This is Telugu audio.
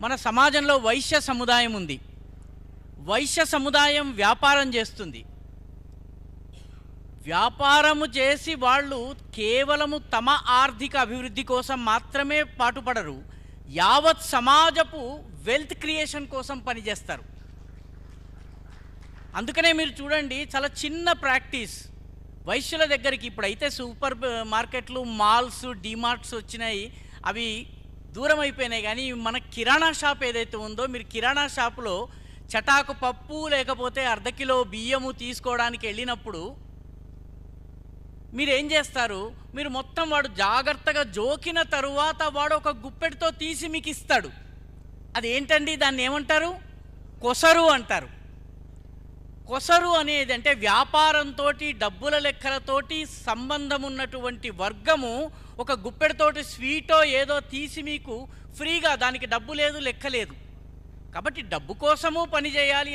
మన సమాజంలో వైశ్య సముదాయం ఉంది. వైశ్య సముదాయం వ్యాపారం చేస్తుంది. వ్యాపారము చేసి వాళ్ళు కేవలము తమ ఆర్థిక అభివృద్ధి కోసం మాత్రమే పాటుపడరు. యావత్ సమాజపు వెల్త్ క్రియేషన్ కోసం పనిచేస్తారు. అందుకనే మీరు చూడండి చాలా చిన్న ప్రాక్టీస్. వైశ్యుల దగ్గరికి ఇప్పుడైతే సూపర్ మార్కెట్లు మాల్స్ డిమార్ట్స్ వచ్చినాయి. అవి దూరం అయిపోయినాయి కానీ మన కిరాణా షాప్ ఏదైతే ఉందో మీరు కిరాణా షాపులో చటాకు పప్పు లేకపోతే అర్ధ కిలో బియ్యము తీసుకోవడానికి వెళ్ళినప్పుడు మీరు ఏం చేస్తారు? మీరు మొత్తం వాడు జాగ్రత్తగా జోకిన తరువాత వాడు ఒక గుప్పెడితో తీసి మీకు ఇస్తాడు. అది ఏంటండి దాన్ని ఏమంటారు? కొసరు అంటారు. కొసరు అనేది అంటే వ్యాపారంతో డబ్బుల లెక్కలతోటి సంబంధం ఉన్నటువంటి వర్గము ఒక గుప్పెడతోటి స్వీటో ఏదో తీసి మీకు ఫ్రీగా దానికి డబ్బు లేదు లెక్క లేదు. కాబట్టి డబ్బు కోసము పని చేయాలి